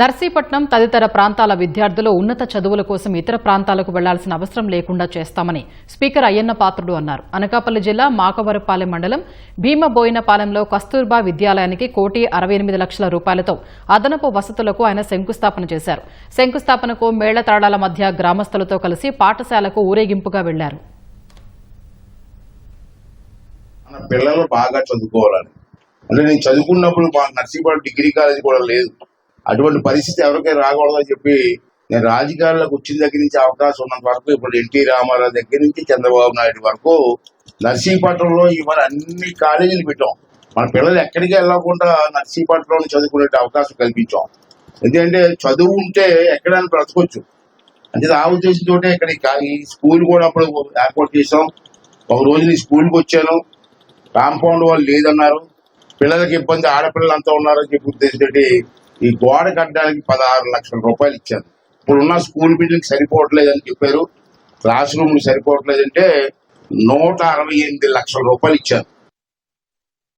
నర్సీపట్నం తదితర ప్రాంతాల విద్యార్థులు ఉన్నత చదువుల కోసం ఇతర ప్రాంతాలకు వెళ్ళాల్సిన అవసరం లేకుండా చేస్తామని స్పీకర్ అయ్యన్న పాత్రుడు అన్నారు. అనకాపల్లి జిల్లా మాకవరపాలెం మండలం భీమబోయినపాలెంలో కస్తూర్బా విద్యాలయానికి కోటి అరవై ఎనిమిది లక్షల రూపాయలతో అదనపు వసతులకు ఆయన శంకుస్థాపన చేశారు. శంకుస్థాపనకు మేళతాళాల మధ్య గ్రామస్తులతో కలిసి పాఠశాలకు ఊరేగింపుగా వెళ్ళారు. పిల్లలు బాగా చదువుకోవాలని. అంటే నేను చదువుకున్నప్పుడు నర్సీపట్నం డిగ్రీ కాలేజ్ కూడా లేదు. అటువంటి పరిస్థితి ఎవరికైనా రాకూడదని చెప్పి నేను రాజకీయాల్లోకి వచ్చిన దగ్గర నుంచి అవకాశం ఉన్నంత వరకు ఇప్పుడు ఎన్టీ రామారావు దగ్గర నుంచి చంద్రబాబు నాయుడు వరకు నర్సీపట్నంలో ఇవాళ అన్ని కాలేజీలు పెట్టాం. మన పిల్లలు ఎక్కడికి వెళ్ళకుండా నర్సీపట్నంలో చదువుకునే అవకాశం కల్పించాం. ఎందుకంటే చదువు ఉంటే ఎక్కడైనా బ్రతకొచ్చు. అంటే ఆ ఉద్దేశంతో ఇక్కడ ఈ స్కూల్ కూడా అప్పుడు ఏర్పాటు చేసాం ఒక రోజు నేను స్కూల్కి వచ్చాను. కాంపౌండ్ వాళ్ళు లేదన్నారు. పిల్లలకి ఇబ్బంది ఆడపిల్లలు అంతా ఉన్నారని చెప్పి ఉద్దేశంతో ఈ గోడ కట్టడానికి పదహారు లక్షల రూపాయలు ఇచ్చారు. ఇప్పుడు ఉన్న స్కూల్ బిల్డింగ్ సరిపోవట్లేదు అని చెప్పారు. క్లాస్ రూమ్లు సరిపోవట్లేదంటే నూట అరవై ఎనిమిది లక్షల రూపాయలు ఇచ్చారు.